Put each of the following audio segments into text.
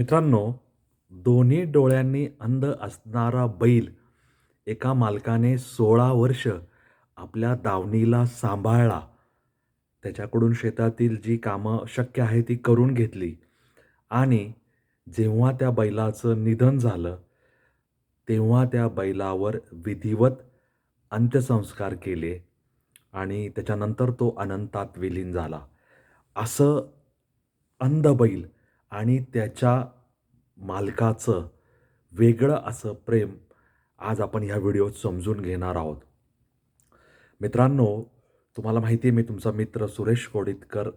मित्रांनो, दोन्ही डोळ्यांनी अंध असणारा बैल एका मालकाने 16 वर्ष आपल्या दावणीला सांभाळला. त्याच्याकडून शेतातील जी कामं शक्य आहे ती करून घेतली आणि जेव्हा त्या बैलाचं निधन झालं, तेव्हा त्या बैलावर विधिवत अंत्यसंस्कार केले आणि त्याच्यानंतर तो अनंतात विलीन झाला. असं अंध बैल आणि त्याच्या मालकाचं वेगळं असं प्रेम आज आपण ह्या व्हिडिओत समजून घेणार आहोत. मित्रांनो, तुम्हाला माहिती आहे मी तुमचा मित्र सुरेश कोडितकर.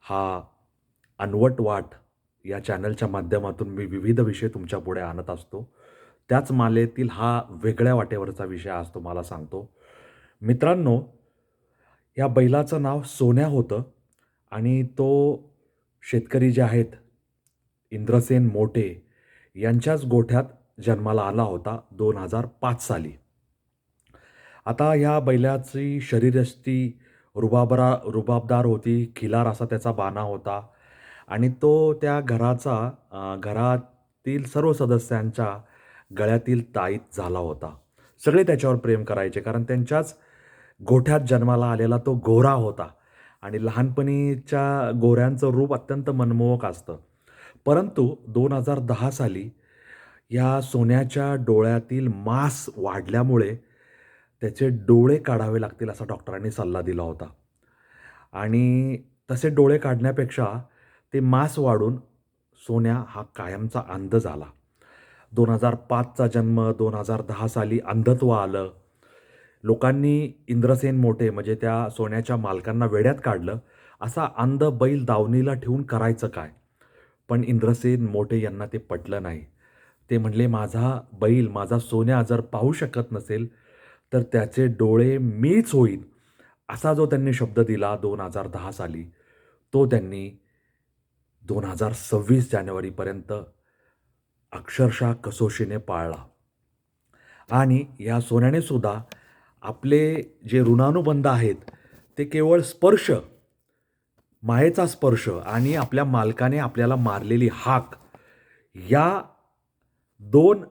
हा अनवट वाट या चॅनलच्या माध्यमातून मी विविध विषय तुमच्यापुढे आणत असतो. त्याच मालेतील हा वेगळ्या वाटेवरचा विषय आज तुम्हाला सांगतो. मित्रांनो, या बैलाचं नाव सोन्या होतं आणि तो शेतकरी जे आहेत इंद्रसेन मोटे यांच्याच गोठ्यात जन्माला आला होता 2005 साली. आता ह्या बैलाची शरीरयष्टी रुबाबरा रुबाबदार होती, खिलार असा त्याचा बाणा होता आणि तो त्या घराचा घरातील सर्व सदस्यांच्या गळ्यातील ताईत झाला होता. सगळे त्याच्यावर प्रेम करायचे कारण त्यांच्याच गोठ्यात जन्माला आलेला तो गोरा होता आणि लहानपणीच्या गोऱ्यांचं रूप अत्यंत मनमोहक असतं. परंतु 2010 साली या सोन्याच्या डोळ्यातील मांस वाढल्यामुळे त्याचे डोळे काढावे लागतील असा डॉक्टरांनी सल्ला दिला होता. आणि तसे डोळे काढण्यापेक्षा ते मांस वाढून सोन्या हा कायमचा अंध झाला. दोन हजार पाचचा जन्म, 2010 साली अंधत्व आलं. लोकांनी इंद्रसेन मोठे म्हणजे त्या सोन्याच्या मालकांना वेड्यात काढलं. असा अंध बैल दावणीला ठेवून करायचं काय? पण इंद्रसेन मोठे यांना ते पटलं नाही. ते म्हणले, "माझा बैल, माझा सोन्या जर पाहू शकत नसेल, तर त्याचे डोळे मीच होईन." असा जो त्यांनी शब्द दिला 2010 साली, तो त्यांनी 2026 जानेवारीपर्यंत अक्षरशः कसोशीने पाळला. आणि या सोन्याने सुद्धा आपले जे ऋणानुबंध आहेत, ते केवळ स्पर्श, मायेचा स्पर्श आणि आपल्या मालकाने आपल्याला मारलेली हाक या दोन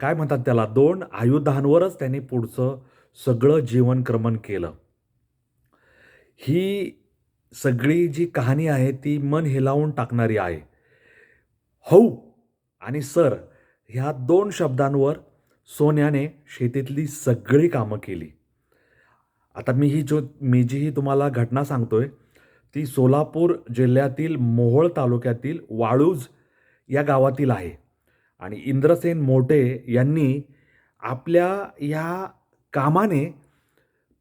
काय म्हणतात त्याला दोन आयुधांवरच त्यांनी पुढचं सगळं जीवनक्रमण केलं. ही सगळी जी कहाणी आहे ती मन हेलावून टाकणारी आहे. हो आणि सर ह्या दोन शब्दांवर सोन्याने शेतीतली सगळी कामं केली. आता मी ही जो मी जी ही तुम्हाला घटना सांगतोय, ती सोलापूर जिल्ह्यातील मोहोळ तालुक्यातील वाळूज या गावातील आहे. आणि इंद्रसेन मोटे यांनी आपल्या या कामाने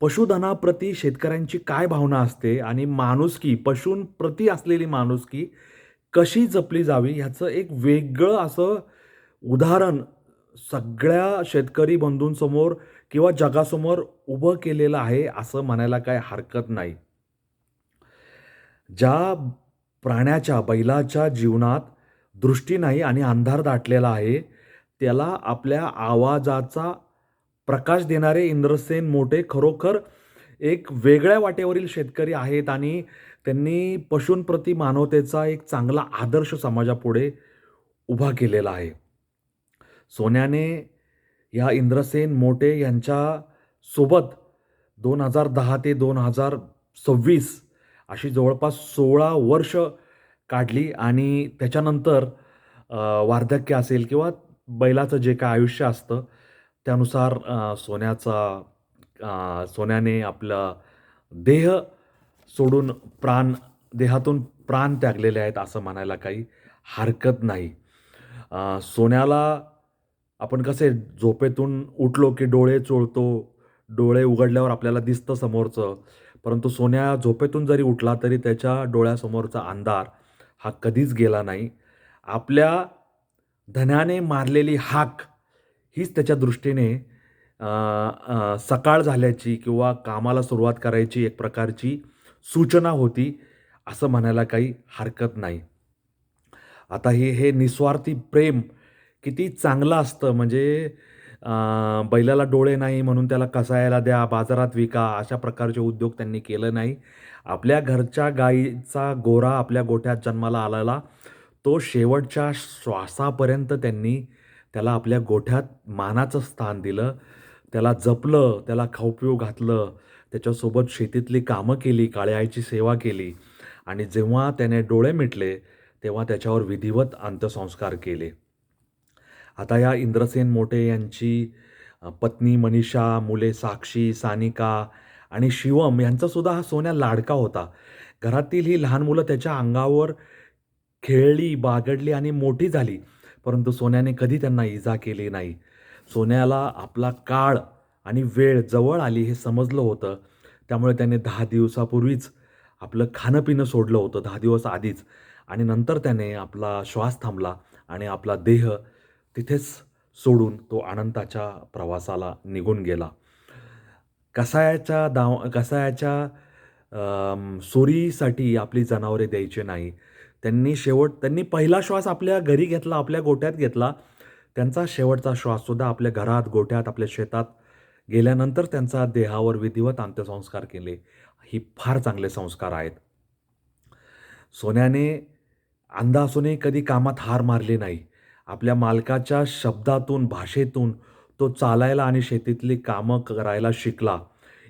पशुधनाप्रती शेतकऱ्यांची काय भावना असते आणि माणुसकी, पशूंप्रती असलेली माणुसकी कशी जपली जावी ह्याचं एक वेगळं असं उदाहरण सगळ्या शेतकरी बंधूंसमोर किंवा जगासमोर उभं केलेलं आहे, असं म्हणायला काय हरकत नाही. ज्या प्राण्याच्या, बैलाच्या जीवनात दृष्टी नाही आणि अंधार दाटलेला आहे, त्याला आपल्या आवाजाचा प्रकाश देणारे इंद्रसेन मोटे खरोखर एक वेगळ्या वाटेवरील शेतकरी आहेत आणि त्यांनी पशूंप्रती मानवतेचा एक चांगला आदर्श समाजापुढे उभा केलेला आहे. सोन्याने या इंद्रसेन मोटे यांच्यासोबत 2010 ते 2026 अशी जवळपास 16 वर्ष काढली आणि त्याच्यानंतर वार्धक्य असेल किंवा बैलाचं जे काय आयुष्य असतं, त्यानुसार सोन्याचा सोन्याने आपला देह सोडून प्राण देहातून प्राण त्यागलेले आहेत, असं म्हणायला काही हरकत नाही. सोन्याला आपण कसे झोपेतून उठलो की डोळे चोळतो, डोळे उघडल्यावर आपल्याला दिसतं समोरचं. परंतु सोन्या झोपेतून जरी उठला तरी त्याच्या डोळ्यासमोरचा अंधार हा कधीच गेला नाही. आपल्या धन्याने मारलेली हाक हीच त्याच्या दृष्टीने सकाळ झाल्याची किंवा कामाला सुरुवात करायची एक प्रकारची सूचना होती, असं म्हणायला काही हरकत नाही. आता हे हे निस्वार्थी प्रेम किती चांगलं असतं म्हणजे बैलाला डोळे नाही म्हणून त्याला कसायला द्या, बाजारात विका, अशा प्रकारचे उद्योग त्यांनी केलं नाही. आपल्या घरच्या गाईचा गोरा आपल्या गोठ्यात जन्माला आलेला, तो शेवटच्या श्वासापर्यंत त्यांनी त्याला आपल्या गोठ्यात मानाचं स्थान दिलं त्याला जपलं त्याला खाऊपिऊ घातलं त्याच्यासोबत शेतीतली कामं केली काळ्या आईची सेवा केली आणि जेव्हा त्याने डोळे मिटले तेव्हा त्याच्यावर विधिवत अंत्यसंस्कार केले आता या इंद्रसेन मोटे यांची पत्नी मनीषा मुले साक्षी सानिका आणि शिवम यांचासुद्धा हा सोन्या लाडका होता. घरातील ही लहान मुलं त्याच्या अंगावर खेळली बागडली आणि मोठी झाली परंतु सोन्याने कधी त्यांना इजा केली नाही. सोन्याला आपला काळ आणि वेळ जवळ आली हे समजलं होतं. त्यामुळे त्याने दहा दिवसापूर्वीच आपलं खाणंपिणं सोडलं होतं दहा दिवस आधीच. आणि नंतर त्याने आपला श्वास थांबला आणि आपला देह तिथेच सोडून तो अनंताच्या प्रवासाला निघून गेला. कसायाच्या दाव कसायाच्या सोरीसाठी आपली जनावरे द्यायची नाही. त्यांनी शेवट त्यांनी पहिला श्वास आपल्या घरी घेतला आपल्या गोट्यात घेतला. त्यांचा शेवटचा श्वाससुद्धा आपल्या घरात गोठ्यात आपल्या शेतात गेल्यानंतर त्यांचा देहावर विधिवत अंत्यसंस्कार केले. ही फार चांगले संस्कार आहेत. सोन्याने अंध असूनही कधी कामात हार मारली नाही. आपल्या मालकाच्या शब्दातून भाषेतून तो चालायला आणि शेतीतली कामं करायला शिकला.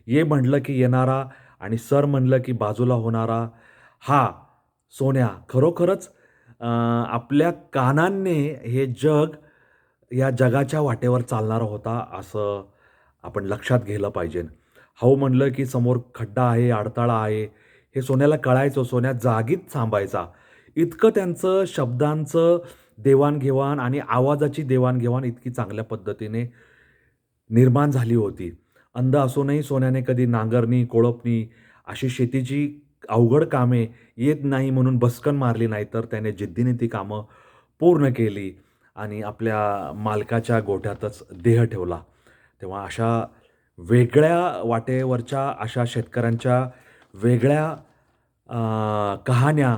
ये म्हणलं की येणारा आणि सर म्हणलं की बाजूला होणारा. हा सोन्या खरोखरच आपल्या कानांनी हे जग या जगाच्या वाटेवर चालणारा होता असं आपण लक्षात घेलं पाहिजे. हाऊ म्हणलं की समोर खड्डा आहे अडथळा आहे हे सोन्याला कळायचं सोन्या जागीच थांबायचा. इतकं त्यांचं शब्दांचं देवाणघेवाण आणि आवाजाची देवाणघेवाण इतकी चांगल्या पद्धतीने निर्माण झाली होती. अंध असूनही सोन्याने कधी नांगरणी कोळपणी अशी शेतीची अवघड कामे येत नाही म्हणून बसकन मारली नाही तर त्याने जिद्दीने ती कामं पूर्ण केली आणि आपल्या मालकाच्या गोठ्यातच देह ठेवला. तेव्हा अशा वेगळ्या वाटेवरच्या अशा शेतकऱ्यांच्या वेगळ्या कहाण्या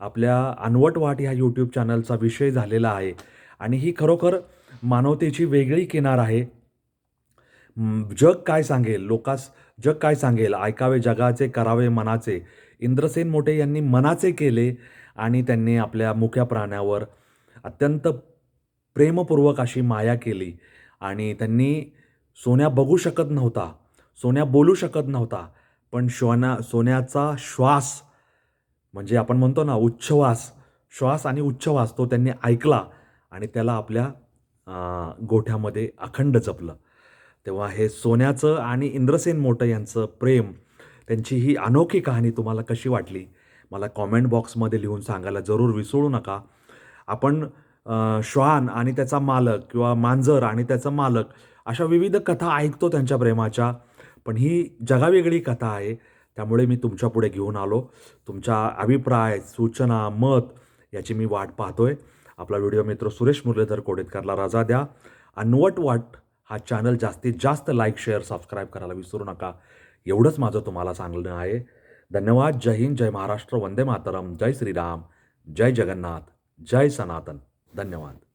आपल्या अनवट वाट ह्या यूट्यूब चॅनलचा विषय झालेला आहे. आणि ही खरोखर मानवतेची वेगळी किनार आहे. जग काय सांगेल? लोकास जग काय सांगेल? ऐकावे जगाचे करावे मनाचे. इंद्रसेन मोठे यांनी मनाचे केले आणि त्यांनी आपल्या मुख्या प्राण्यावर अत्यंत प्रेमपूर्वक अशी माया केली. आणि त्यांनी सोन्या बघू शकत नव्हता. सोन्या बोलू शकत नव्हता. पण श्वना सोन्याचा श्वास म्हणजे आपण म्हणतो ना उच्छवास श्वास आणि उच्छवास तो त्यांनी ऐकला आणि त्याला आपल्या गोठ्यामध्ये अखंड जपलं. तेव्हा हे सोन्याचं आणि इंद्रसेन मोठं यांचं प्रेम त्यांची ही अनोखी कहाणी तुम्हाला कशी वाटली? मला कॉमेंट बॉक्समध्ये लिहून सांगायला जरूर विसरू नका. आपण श्वान आणि त्याचा मालक किंवा मांजर आणि त्याचा मालक अशा विविध कथा ऐकतो त्यांच्या प्रेमाच्या पण ही जगावेगळी कथा आहे. त्यामुळे मी तुमच्यापुढे घेऊन आलो. तुमच्या अभिप्राय सूचना मत याची मी वाट पाहतोय. आपला व्हिडिओ मित्र सुरेश मुरलीधर कोडेतकरला रजा द्या. अनवट वाट हा चॅनल जास्तीत जास्त लाईक शेअर सबस्क्राईब करायला विसरू नका. एवढंच माझं तुम्हाला सांगणं आहे. धन्यवाद. जय हिंद. जय महाराष्ट्र. वंदे मातरम. जय श्रीराम. जय जगन्नाथ. जय सनातन. धन्यवाद.